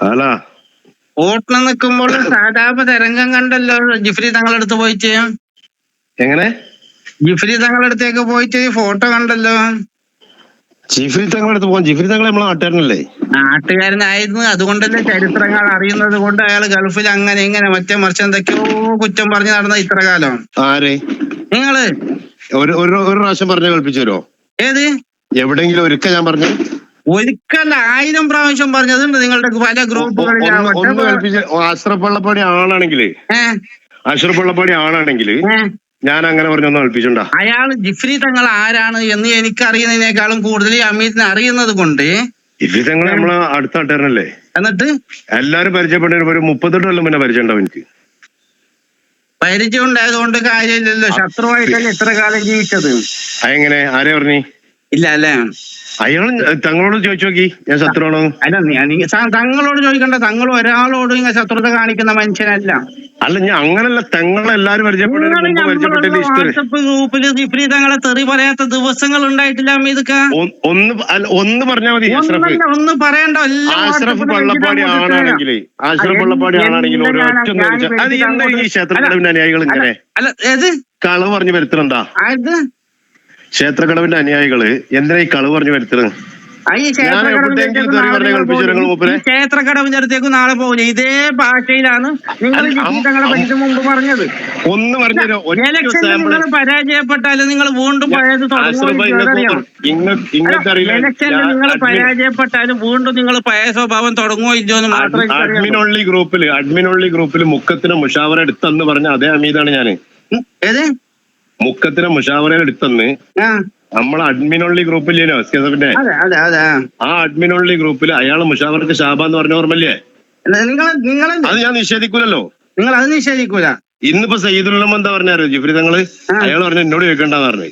അല്ല. ഓട്ടം നിൽക്കുമ്പോൾ സാധാപ തരംഗം കണ്ടല്ലോ. ജിഫ്രി തങ്ങളടുത്ത് പോയിട്ട്. എങ്ങനെ? ജിഫ്രി തങ്ങളടുത്തേക്ക് പോയിട്ട് ഫോട്ടോ കണ്ടല്ലോ. ജിഫ്രി തങ്ങളുടെ അടുത്ത് പോകാൻ ജിഫ്രി തങ്ങൾ നമ്മളെ നാട്ടുകാരനല്ലേ? നാട്ടുകാരനായിരുന്നു. അതുകൊണ്ടല്ലേ ചരിത്രങ്ങൾ അറിയുന്നത് കൊണ്ട് അയാൾ ഗൾഫിൽ അങ്ങനെ ഇങ്ങനെ മറ്റേ മറിച്ച് എന്തൊക്കെയോ കുറ്റം പറഞ്ഞു നടന്ന ഇത്ര കാലം. ആരെ? നിങ്ങൾ? ഒരു ഒരു ഒരു പ്രാവശ്യം പറഞ്ഞു കേൾപ്പിച്ചു തരുമോ ഏത്? എവിടെങ്കിലും ഒരുക്ക ഞാൻ പറഞ്ഞു ഒരിക്കല ആയിരം പ്രാവശ്യം പറഞ്ഞതുണ്ട് നിങ്ങളുടെ പല ഗ്രൂപ്പുകളിൽ അഷ്റഫ് വെള്ളപ്പാടി ആണാണെങ്കിൽ ഏഹ് അഷ്റഫ് വെള്ളപ്പാടി ഞാൻ അങ്ങനെ പറഞ്ഞൊന്നും കേൾപ്പിച്ചുണ്ടാ അയാൾ ജിഫ്രി തങ്ങൾ ആരാണ് എന്ന് എനിക്ക് എനിക്കറിയുന്നതിനേക്കാളും കൂടുതൽ അമീതിനെ അറിയുന്നത് കൊണ്ട് ജിഫ്രി തങ്ങൾ നമ്മളെ അടുത്ത ആട്ടുകാരനല്ലേ എന്നിട്ട്? എല്ലാരും പരിചയപ്പെട്ട ഒരു മുപ്പത്തെട്ട് കൊല്ലം പിന്നെ പരിചയമുണ്ടാവും എനിക്ക്? പരിചയം ഉണ്ടായതുകൊണ്ട് കാര്യമില്ലല്ലോ ശത്രുവായിട്ടല്ലേ ഇത്ര കാലം ജീവിച്ചത്? അതെങ്ങനെ? ആരെ പറഞ്ഞു? ഇല്ല അല്ലേ? അയാൾ തങ്ങളോട് ചോദിച്ചു നോക്കി ഞാൻ ശത്രുവാണോ? അല്ല തങ്ങളോട് ചോദിക്കണ്ട തങ്ങൾ ഒരാളോട് ഇങ്ങനെ ശത്രുത കാണിക്കുന്ന മനുഷ്യനല്ല. അല്ല ഞാൻ അങ്ങനല്ല തങ്ങളെല്ലാരും ഗ്രൂപ്പിൽ തങ്ങളെ തെറി പറയാത്ത ദിവസങ്ങൾ ഉണ്ടായിട്ടില്ല അമീദ്ക്ക ഒന്ന് ഒന്ന് പറഞ്ഞാൽ മതി ഒന്ന് പറയണ്ട ആശ്രഫ് പള്ളപ്പാടി ആണാണെങ്കിൽ ആശ്രഫ് പള്ളപ്പാടി ആണാണെങ്കിൽ അത് എന്താ ഈ ക്ഷേത്രങ്ങളുടെ അനുയായികൾ ഇങ്ങനെ? അല്ല ഏത്? കളവ് പറഞ്ഞു വരുത്തണ്ടാ അത് ക്ഷേത്രക്കടവിന്റെ അനുയായികൾ എന്തിനാ ഈ കളവ് പറഞ്ഞു വരുത്തണത് പറഞ്ഞ്? ക്ഷേത്രക്കടവിന്റെ അടുത്തേക്ക് നാളെ പോകില്ല ഇതേ ഭാഷയിലാണ് നിങ്ങൾ അല്ല, ജിഫ്രി തങ്ങളെ പറ്റി മുമ്പ് പറഞ്ഞത്. ഒന്ന് സാമ്പിൾ നിങ്ങൾ പരാജയപ്പെട്ടാലും നിങ്ങൾ വീണ്ടും പഴയത് ഇലക്ഷനിൽ നിങ്ങൾ പരാജയപ്പെട്ടാലും വീണ്ടും നിങ്ങൾ പഴയ സ്വഭാവം തുടങ്ങുമോ ഇല്ലയോ എന്ന് മാത്രമേ അഡ്മിൻ ഓൺലി ഗ്രൂപ്പിൽ അഡ്മിൻ ഓൺലി ഗ്രൂപ്പിൽ മുക്കത്തിന് മുഷാവറ എടുത്തെന്ന് പറഞ്ഞ അതേ അമീതാണ് ഞാൻ ഏത്? മുക്കത്തിന് മുഷാവറ എടുത്തന്ന് നമ്മളെ അഡ്മിനുള്ളി ഗ്രൂപ്പില്ലേനോ എസ് കെ എസ് എഫിന്റെ ആ. അഡ്മിനുള്ളി ഗ്രൂപ്പിൽ അയാൾ മുഷാവർക്ക് ഷാബ എന്ന് പറഞ്ഞ ഓർമ്മല്ലേ നിങ്ങൾ അത് ഞാൻ നിഷേധിക്കൂലല്ലോ. നിങ്ങൾ അത് നിഷേധിക്കൂല. ഇന്നിപ്പോ സയ്യിദുലമ എന്താ പറഞ്ഞാരോ ജിഫ്രി തങ്ങൾ. അയാൾ പറഞ്ഞു എന്നോട് ചോദിക്കണ്ടെന്ന് പറഞ്ഞു.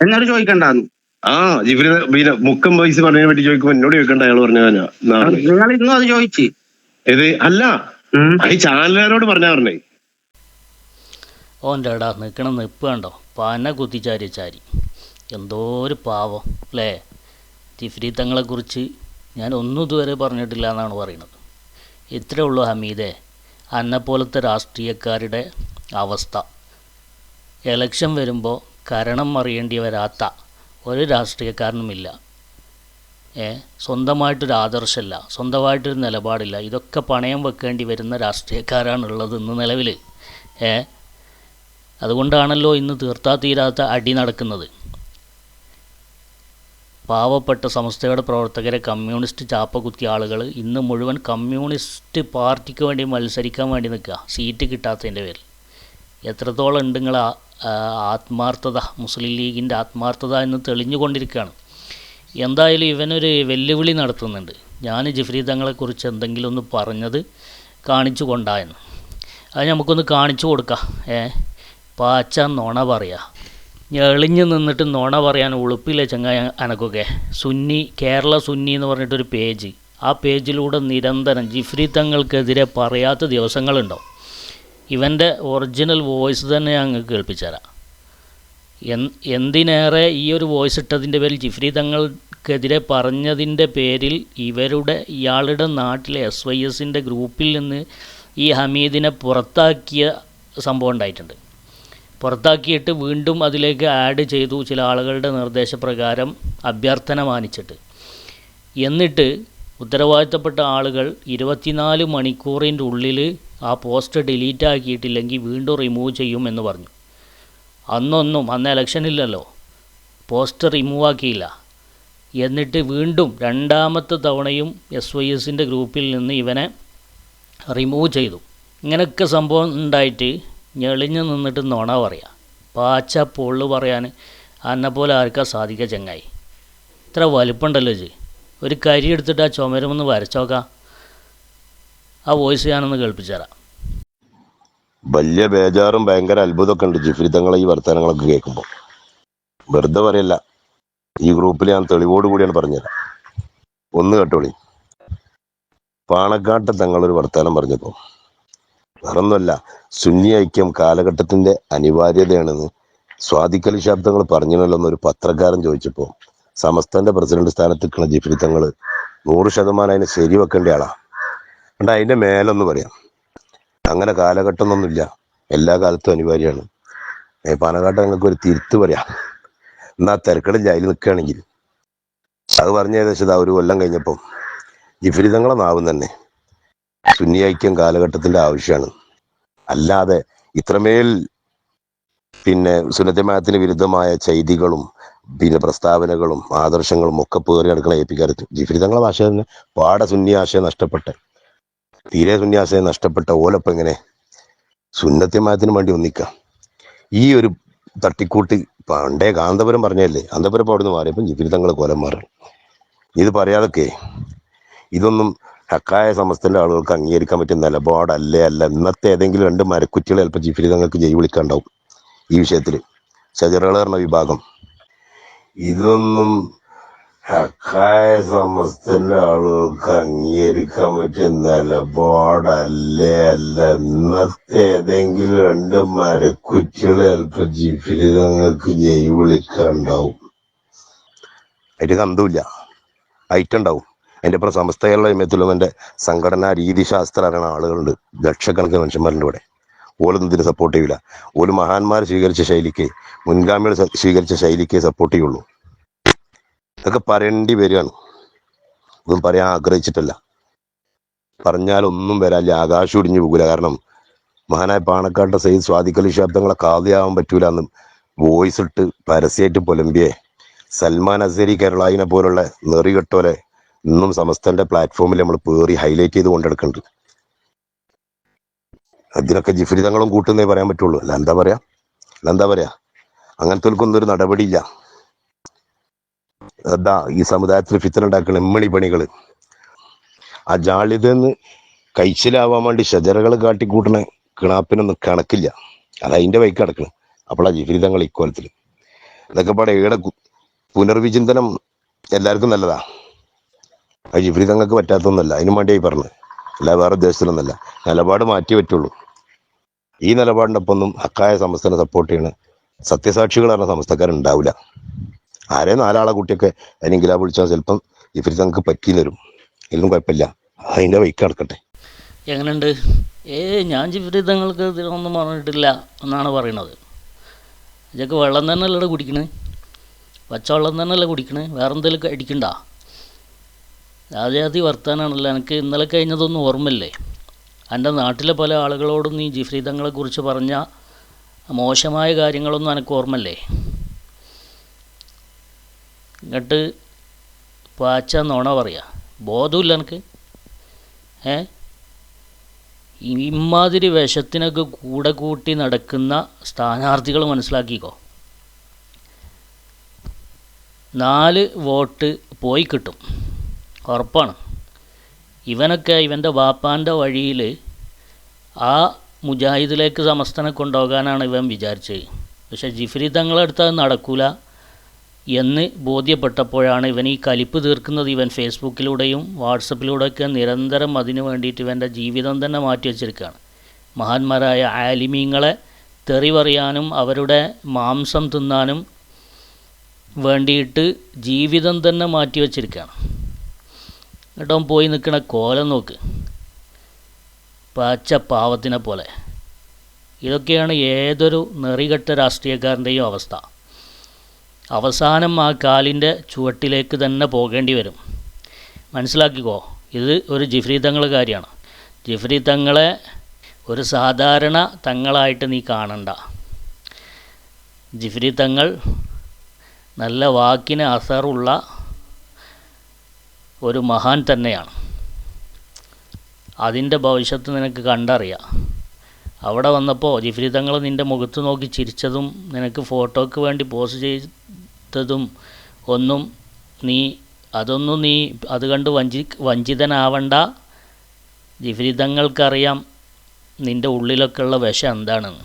എന്നോട് ചോദിക്കണ്ടാന്നു. ആ ജിഫ്രി പിന്നെ മുക്കം പൈസ പറഞ്ഞതിനെ പറ്റി ചോദിക്കുമ്പോ എന്നോട് ചോദിക്കണ്ട അയാൾ പറഞ്ഞു. നിങ്ങൾ ഇന്നും അത് ചോദിച്ചു. ഇത് അല്ല. ഈ ചാനലുകാരോട് പറഞ്ഞാ പറഞ്ഞേ. ഓന്റെ നിൽക്കണം നിൽക്കണ നിപ്പ് കണ്ടോ? പന കുത്തിച്ചാരി ചാരി. എന്തോ ഒരു പാവം അല്ലേ? തിഫ്രി തങ്ങളെക്കുറിച്ച് ഞാൻ ഒന്നും ഇതുവരെ പറഞ്ഞിട്ടില്ല എന്നാണ് പറയുന്നത്. ഇത്രേ ഉള്ളൂ ഹമീദേ അന്നെപ്പോലത്തെ രാഷ്ട്രീയക്കാരുടെ അവസ്ഥ. എലക്ഷൻ വരുമ്പോൾ കരണം അറിയേണ്ടി വരാത്ത ഒരു രാഷ്ട്രീയക്കാരനുമില്ല. ഏ സ്വന്തമായിട്ടൊരു ആദർശമല്ല സ്വന്തമായിട്ടൊരു നിലപാടില്ല. ഇതൊക്കെ പണയം വെക്കേണ്ടി വരുന്ന രാഷ്ട്രീയക്കാരാണുള്ളത് ഇന്ന് നിലവിൽ ഏ അതുകൊണ്ടാണല്ലോ ഇന്ന് തീർത്താ തീരാത്ത അടി നടക്കുന്നത്. പാവപ്പെട്ട സംസ്ഥയുടെ പ്രവർത്തകരെ കമ്മ്യൂണിസ്റ്റ് ചാപ്പ കുത്തിയ ആളുകൾ ഇന്ന് മുഴുവൻ കമ്മ്യൂണിസ്റ്റ് പാർട്ടിക്ക് വേണ്ടി മത്സരിക്കാൻ വേണ്ടി നിൽക്കുക. സീറ്റ് കിട്ടാത്തതിന്റെ പേരിൽ. എത്രത്തോളം ഉണ്ട് നിങ്ങൾ ആത്മാർത്ഥത മുസ്ലിം ലീഗിന്റെ ആത്മാർത്ഥത എന്ന് തെളിഞ്ഞുകൊണ്ടിരിക്കുകയാണ്. എന്തായാലും ഇവനൊരു വെല്ലുവിളി നടത്തുന്നുണ്ട്. ഞാൻ ജിഫ്രി തങ്ങളെക്കുറിച്ച് എന്തെങ്കിലും ഒന്ന് പറഞ്ഞത് കാണിച്ചു കൊണ്ടായെന്ന് അത് നമുക്കൊന്ന് കാണിച്ചു കൊടുക്കാം. ഏ? പാച്ച നുണ പറയാ. എളിഞ്ഞു നിന്നിട്ട് നുണ പറയാൻ ഉളുപ്പില്ല ചങ്ങായ അനക്കൊക്കെ? സുന്നി കേരള സുന്നി എന്ന് പറഞ്ഞിട്ടൊരു പേജ്. ആ പേജിലൂടെ നിരന്തരം ജിഫ്രി തങ്ങൾക്കെതിരെ പറയാത്ത ദിവസങ്ങളുണ്ടോ ഇവന്റെ ഒറിജിനൽ വോയിസ് തന്നെ ഞങ്ങൾ കേൾപ്പിച്ചുതരാം എന്തിനേറെ ഈ ഒരു വോയിസ് ഇട്ടതിന്റെ പേരിൽ ജിഫ്രി തങ്ങൾക്കെതിരെ പറഞ്ഞതിന്റെ പേരിൽ ഇവരുടെ ഇയാളുടെ നാട്ടിലെ എസ് വൈ എസിന്റെ ഗ്രൂപ്പിൽ നിന്ന് ഈ ഹമീദിനെ പുറത്താക്കിയ സംഭവം ഉണ്ടായിട്ടുണ്ട്. പുറത്താക്കിയിട്ട് വീണ്ടും അതിലേക്ക് ആഡ് ചെയ്തു ചില ആളുകളുടെ നിർദ്ദേശപ്രകാരം അഭ്യർത്ഥന മാനിച്ചിട്ട്. എന്നിട്ട് ഉത്തരവാദിത്തപ്പെട്ട ആളുകൾ ഇരുപത്തിനാല് മണിക്കൂറിന്റെ ഉള്ളിൽ ആ പോസ്റ്റ് ഡിലീറ്റ് ആക്കിയിട്ടില്ലെങ്കിൽ വീണ്ടും റിമൂവ് ചെയ്യും എന്ന് പറഞ്ഞു. അന്നൊന്നും അന്ന് ഇലക്ഷനില്ലല്ലോ പോസ്റ്റ് റിമൂവ് ആക്കിയില്ല. എന്നിട്ട് വീണ്ടും രണ്ടാമത്തെ തവണയും എസ് വൈ എസിന്റെ ഗ്രൂപ്പിൽ നിന്ന് ഇവനെ റിമൂവ് ചെയ്തു. ഇങ്ങനെയൊക്കെ സംഭവം ഉണ്ടായിട്ട് ഞെളിഞ്ഞ് നിന്നിട്ട് നുണ പറയുക പാച്ച പൊള്ളു പറയാൻ അന്നെ പോലെ ആർക്കാ സാധിക്കുക ചങ്ങായി? ഇത്ര വലിപ്പമുണ്ടല്ലോ ജി ഒരു കരി എടുത്തിട്ട് ആ ചുമരുമൊന്ന് വരച്ചോക്കാം. ആ വോയിസ് ഞാനൊന്ന് കേൾപ്പിച്ചു തരാം വലിയ ബേജാറും ഭയങ്കര അത്ഭുതമൊക്കെ ഉണ്ട് ജിഫ്രി. തങ്ങളെ ഈ വർത്തമാനങ്ങളൊക്കെ കേൾക്കുമ്പോൾ. വെറുതെ പറയല്ല. ഈ ഗ്രൂപ്പിൽ ഞാൻ തെളിവോട് കൂടിയാണ് പറഞ്ഞുതരാം ഒന്ന് കേട്ടോളി. പാണക്കാട്ട് തങ്ങളൊരു വർത്തമാനം പറഞ്ഞപ്പോൾ. വേറൊന്നുമല്ല സുന്നി ഐക്യം കാലഘട്ടത്തിന്റെ അനിവാര്യതയാണെന്ന് സ്വാധിക്കൽ ശബ്ദങ്ങൾ പറഞ്ഞല്ലോ എന്നൊരു പത്രക്കാരൻ ചോദിച്ചപ്പോൾ സമസ്തന്റെ പ്രസിഡന്റ് സ്ഥാനത്ത് ജിഫ്രി തങ്ങൾ നൂറ് ശതമാനം അതിനെ ശരിവെക്കേണ്ട ആളാ. അണ്ട അതിന്റെ മേലൊന്ന് പറയാം. അങ്ങനെ കാലഘട്ടം ഒന്നുമില്ല എല്ലാ കാലത്തും അനിവാര്യമാണ്. പാലക്കാട്ട് ഞങ്ങൾക്ക് ഒരു തിരുത്ത് പറയാം. എന്നാ തിരക്കടില്ല അതിൽ നിൽക്കുകയാണെങ്കിൽ അത് പറഞ്ഞ ഏകദേശം ഒരു കൊല്ലം കഴിഞ്ഞപ്പം വിപരീതങ്ങളെ നാവും തന്നെ. സുന്നി ഐക്യം കാലഘട്ടത്തിന്റെ ആവശ്യമാണ്. അല്ലാതെ ഇത്രമേൽ പിന്നെ സുന്നത്തമായത്തിന് വിരുദ്ധമായ ചെയ്തികളും പിന്നെ പ്രസ്താവനകളും ആദർശങ്ങളും ഒക്കെ പേറി നടക്കുന്ന ജിഫിരി തങ്ങളുടെ ഭാഷ തന്നെ പാടെ സുന്നി ആശയം നഷ്ടപ്പെട്ട. തീരെ സുന്നി ആശയം നഷ്ടപ്പെട്ട ഓലപ്പം എങ്ങനെ? സുന്നത്യമായത്തിന് വേണ്ടി ഒന്നിക്കാം. ഈ ഒരു തട്ടിക്കൂട്ടി പണ്ടേ കാന്തപുരം പറഞ്ഞല്ലേ? കാന്തപുരം നിന്ന് ജിഫിരി തങ്ങൾ കോലം മാറി. ഇത് പറയാതൊക്കെ ഇതൊന്നും ഹക്കായ സമസ്തന്റെ ആളുകൾക്ക് അംഗീകരിക്കാൻ പറ്റിയ നിലപാടല്ലേ അല്ല. ഇന്നത്തെ ഏതെങ്കിലും രണ്ട് മരക്കുറ്റികൾ ചിലപ്പോൾ ജിഫിരിതങ്ങൾക്ക് ജയ് വിളിക്കാണ്ടാവും ഈ വിഷയത്തിൽ ഷജറുകൾ പറഞ്ഞ വിഭാഗം. ഇതൊന്നും ഹക്കായ സമസ്തന്റെ ആളുകൾക്ക് അംഗീകരിക്കാൻ പറ്റിയ നിലപാടല്ലേ അല്ല. ഇന്നത്തെ ഏതെങ്കിലും രണ്ട് മരക്കുറ്റികൾ ചിലപ്പോൾ ജിഫിരിതങ്ങൾക്ക് ജയ് വിളിക്കാണ്ടാവും. അതിന് കന്തമില്ല ഐറ്റുണ്ടാവും അതിന്റെ അപ്പുറം എമ്മത്തിലും എന്റെ സംഘടനാ രീതിശാസ്ത്ര അറിയണ ആളുകളുണ്ട്. ലക്ഷക്കണക്കിന് മനുഷ്യന്മാരുണ്ട് ഇവിടെ ഓലൊന്നും ഇതിന് സപ്പോർട്ട് ചെയ്യില്ല ഓൽ മഹാന്മാർ സ്വീകരിച്ച ശൈലിക്ക് മുൻഗാമികൾ സ്വീകരിച്ച ശൈലിക്ക് സപ്പോർട്ട് ചെയ്യുള്ളൂ. ഇതൊക്കെ പറയേണ്ടി വരികയാണ്. ഒന്നും പറയാൻ ആഗ്രഹിച്ചിട്ടല്ല. പറഞ്ഞാലൊന്നും വരാല്ല ആകാശം ഇടിഞ്ഞു പോകില്ല കാരണം മഹാനായ പാണക്കാട്ടെ സയ്യിദ് സ്വാദിഖലി ശബ്ദങ്ങളെ കാതിയാവാൻ പറ്റൂല എന്ന് വോയിസ് ഇട്ട് പരസ്യമായിട്ട് പൊലമ്പിയെ. സൽമാൻ അസരി കേരളായിനെ പോലുള്ള നെറികെട്ടോലെ ഇന്നും സമസ്തന്റെ പ്ലാറ്റ്ഫോമിൽ നമ്മൾ പേറി ഹൈലൈറ്റ് ചെയ്ത് കൊണ്ടെടുക്കുന്നുണ്ട് അതിനൊക്കെ ജിഫിരിതങ്ങളും കൂട്ടുന്നേ പറയാൻ പറ്റുള്ളൂ. അല്ല എന്താ പറയാ? അല്ല എന്താ പറയാ? അങ്ങനത്തെ ഒരു നടപടിയില്ല. അതാ ഈ സമുദായത്തിൽ ഫിത്തന ഉണ്ടാക്കുന്ന എമ്മണി പണികൾ. ആ ജാളിതെന്ന് കഴിച്ചിലാവാൻ വേണ്ടി ഷജറകൾ കാട്ടിക്കൂട്ടണ കിണാപ്പിനൊന്നും കണക്കില്ല. അത് അതിന്റെ വൈക്ക് കിടക്കണം അപ്പോഴാ ജിഫരിതങ്ങൾ ഇക്കോലത്തിൽ ഇതൊക്കെ പാടെ ഏടെ പുനർവിചിന്തനം എല്ലാവർക്കും നല്ലതാ. അത് ജിഫ്രീതങ്ങൾക്ക് പറ്റാത്തൊന്നല്ല. അതിനു വേണ്ടിയായി പറഞ്ഞത്. അല്ല വേറെ ഉദ്ദേശത്തിലൊന്നല്ല. നിലപാട് മാറ്റി പറ്റുള്ളൂ. ഈ ഒപ്പം ഹക്കായ സമസ്തനെ സപ്പോർട്ട് ചെയ്യണ സത്യസാക്ഷികൾ പറഞ്ഞ സംസ്ഥക്കാരുണ്ടാവില്ല ആരെ നാലാളെ കുട്ടിയൊക്കെ അതിനെങ്കിലാ വിളിച്ചാൽ ചിലപ്പം ജിഫ്രീതങ്ങൾക്ക് പറ്റി തരും ഇതിലും കുഴപ്പമില്ല. അതിന്റെ വൈക്ക് നടക്കട്ടെ. എങ്ങനെയുണ്ട്? ഏ ഞാൻ ജീവിതങ്ങൾക്ക് ഇതിനൊന്നും പറഞ്ഞിട്ടില്ല എന്നാണ് പറയണത് ഇതൊക്കെ വെള്ളം തന്നെയല്ലേ കുടിക്കണേ? പച്ചവെള്ളം തന്നെയല്ലേ കുടിക്കണേ? വേറെന്തെങ്കിലും അടിക്കണ്ട? ആദ്യാതി വർത്താനാണല്ലോ. എനിക്ക് ഇന്നലെ കഴിഞ്ഞതൊന്നും ഓർമ്മയില്ലേ? എന്റെ നാട്ടിലെ പല ആളുകളോടും നീ ജിഫ്രീതങ്ങളെക്കുറിച്ച് പറഞ്ഞ മോശമായ കാര്യങ്ങളൊന്നും എനിക്ക് ഓർമ്മയില്ലേ? എന്നിട്ട് പാച്ച നോണ പറയാ. ബോധമില്ല എനിക്ക് ഏ? ഇമാതിരി വിഷത്തിനൊക്കെ കൂടെ കൂട്ടി നടക്കുന്ന സ്ഥാനാർത്ഥികൾ മനസ്സിലാക്കിക്കോ. നാല് വോട്ട് പോയി കിട്ടും. ഉറപ്പാണ്. ഇവനൊക്കെ ഇവന്റെ വാപ്പാന്റെ വഴിയിൽ ആ മുജാഹിദിലേക്ക് സമസ്തനെ കൊണ്ടുപോകാനാണ് ഇവൻ വിചാരിച്ചത്. പക്ഷേ ജിഫ്രി തങ്ങളടുത്ത് അത് നടക്കൂല എന്ന് ബോധ്യപ്പെട്ടപ്പോഴാണ് ഇവൻ ഈ കലിപ്പ് തീർക്കുന്നത് ഇവൻ ഫേസ്ബുക്കിലൂടെയും വാട്സപ്പിലൂടെയൊക്കെ നിരന്തരം അതിനു വേണ്ടിയിട്ട് ഇവന്റെ ജീവിതം തന്നെ മാറ്റി വച്ചിരിക്കുകയാണ്. മഹാന്മാരായ ആലിമീങ്ങളെ തെറിവറിയാനും അവരുടെ മാംസം തിന്നാനും വേണ്ടിയിട്ട് ജീവിതം തന്നെ മാറ്റി വച്ചിരിക്കുകയാണ്. എന്നിട്ട് അവൻ പോയി നിൽക്കണ കോലം നോക്ക്. പച്ച പാവത്തിനെ പോലെ. ഇതൊക്കെയാണ് ഏതൊരു നെറികെട്ട രാഷ്ട്രീയക്കാരന്റെയും അവസ്ഥ. അവസാനം ആ കാലിന്റെ ചുവട്ടിലേക്ക് തന്നെ പോകേണ്ടി വരും. മനസ്സിലാക്കിക്കോ ഇത് ഒരു ജിഫ്രി തങ്ങൾ കാര്യമാണ്. ജിഫ്രി തങ്ങളെ ഒരു സാധാരണ തങ്ങളായിട്ട് നീ കാണണ്ട. ജിഫ്രി തങ്ങൾ നല്ല വാക്കിന് അസറുള്ള ഒരു മഹാൻ തന്നെയാണ്. അതിന്റെ ഭവിഷ്യത്ത് നിനക്ക് കണ്ടറിയാം. അവിടെ വന്നപ്പോൾ ജിഫ്രി തങ്ങൾ നിന്റെ മുഖത്ത് നോക്കി ചിരിച്ചതും നിനക്ക് ഫോട്ടോയ്ക്ക് വേണ്ടി പോസ് ചെയ്തതും ഒന്നും നീ അതൊന്നും നീ അത് കണ്ട് വഞ്ചി വഞ്ചിതനാവണ്ട. ജിഫ്രി തങ്ങൾക്കറിയാം നിന്റെ ഉള്ളിലൊക്കെ ഉള്ള വിഷം എന്താണെന്ന്.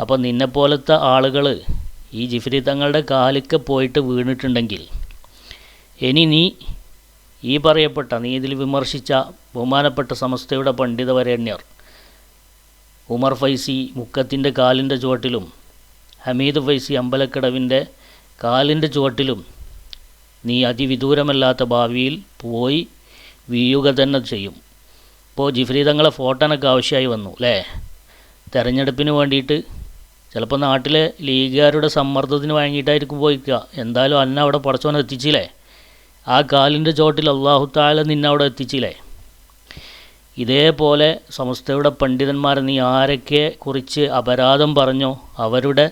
അപ്പോൾ നിന്നെപ്പോലത്തെ ആളുകൾ ഈ ജിഫ്രി തങ്ങളുടെ കാലിക്ക് പോയിട്ട് വീണിട്ടുണ്ടെങ്കിൽ ഇനി നീ ഈ പറയപ്പെട്ട നീ ഇതിൽ വിമർശിച്ച ബഹുമാനപ്പെട്ട സമസ്തയുടെ പണ്ഡിതവരണ്യർ ഉമർ ഫൈസി മുക്കത്തിന്റെ കാലിന്റെ ചുവട്ടിലും ഹമീദ് ഫൈസി അമ്പലക്കടവിന്റെ കാലിന്റെ ചുവട്ടിലും നീ അതിവിദൂരമല്ലാത്ത ഭാവിയിൽ പോയി വീഴുക തന്നെ ചെയ്യും. ഇപ്പോൾ ജിഫ്രി തങ്ങളെ ഫോട്ടോനൊക്കെ ആവശ്യമായി വന്നു അല്ലേ? തെരഞ്ഞെടുപ്പിന് വേണ്ടിയിട്ട് ചിലപ്പോൾ നാട്ടിലെ ലീഗുകാരുടെ സമ്മർദ്ദത്തിന് വാങ്ങിയിട്ടായിരിക്കും പോയിക്കുക. എന്തായാലും അന്ന അവിടെ പടച്ചോനെ എത്തിച്ചില്ലേ? ആ കാലിന്റെ ചോട്ടിൽ അള്ളാഹു താല നിന്നെ അവിടെ എത്തിച്ചില്ലേ? ഇതേപോലെ സമസ്തയുടെ പണ്ഡിതന്മാരെ നീ ആരൊക്കെ കുറിച്ച് അപരാധം പറഞ്ഞോ അവരുടെ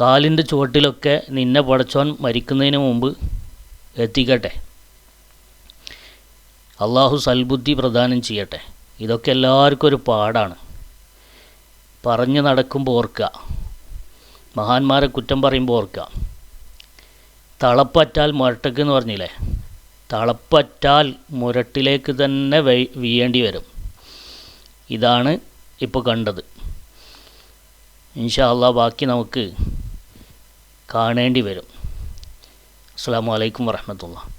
കാലിന്റെ ചുവട്ടിലൊക്കെ നിന്നെ പടച്ചോൻ മരിക്കുന്നതിന് മുമ്പ് എത്തിക്കട്ടെ. അള്ളാഹു സൽബുദ്ധി പ്രദാനം ചെയ്യട്ടെ. ഇതൊക്കെ എല്ലാവർക്കും ഒരു പാടാണ്. പറഞ്ഞു നടക്കുമ്പോൾ ഓർക്കുക മഹാന്മാരെ കുറ്റം പറയുമ്പോൾ ഓർക്കുക തളപ്പറ്റാൽ മുരട്ടക്ക് എന്ന് പറഞ്ഞില്ലേ? തളപ്പറ്റാൽ മുരട്ടിലേക്ക് തന്നെ വൈ വീയേണ്ടി വരും. ഇതാണ് ഇപ്പോൾ കണ്ടത്. ഇൻഷാ അള്ളാ ബാക്കി നമുക്ക് കാണേണ്ടി വരും. അസ്സാം വലൈക്കും വറഹമത്തുള്ള.